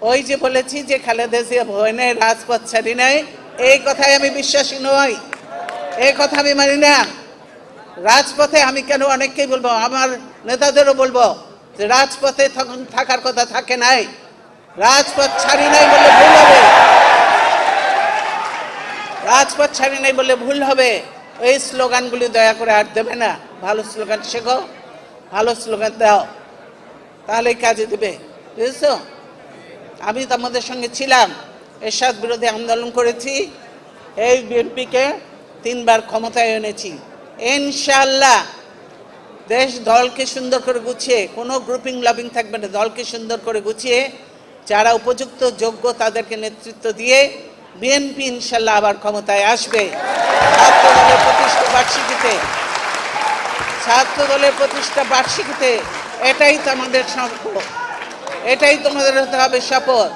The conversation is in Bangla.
ওই যে বলেছি যে খালেদা জিয়া ভয় নেই, রাজপথ ছাড়ি নাই, এই কথায় আমি বিশ্বাসী নই। এই কথা আমি মানি না। রাজপথে আমি কেন অনেককেই বলব? আমার নেতাদেরও বলব যে রাজপথে তখন থাকার কথা থাকে নাই। রাজপথ ছাড়ি নাই বলে ভুল হবে। রাজপথ ছাড়ি নাই বলে ভুল হবে। এই স্লোগানগুলি দয়া করে আর দেবে না। ভালো স্লোগান শেখো, ভালো স্লোগান দাও। তাহলেই কাজে দেবে। বুঝেছ? আমি আমাদের সঙ্গে ছিলাম। এরশাদ বিরোধী আন্দোলন করেছি। এই বিএনপিকে তিনবার ক্ষমতায় এনেছি। ইনশাল্লাহ দেশ দলকে সুন্দর করে গুছিয়ে, কোনো গ্রুপিং লাভিং থাকবে না, দলকে সুন্দর করে গুছিয়ে, যারা উপযুক্ত, যোগ্য তাদেরকে নেতৃত্ব দিয়ে বিএনপি ইনশাল্লাহ আবার ক্ষমতায় আসবে। ছাত্র দলের প্রতিষ্ঠা বার্ষিকীতে ছাত্র দলের প্রতিষ্ঠা বার্ষিকীতে, এটাই তো আমাদের শপথ এটাই তোমাদের হতে হবে শপথ।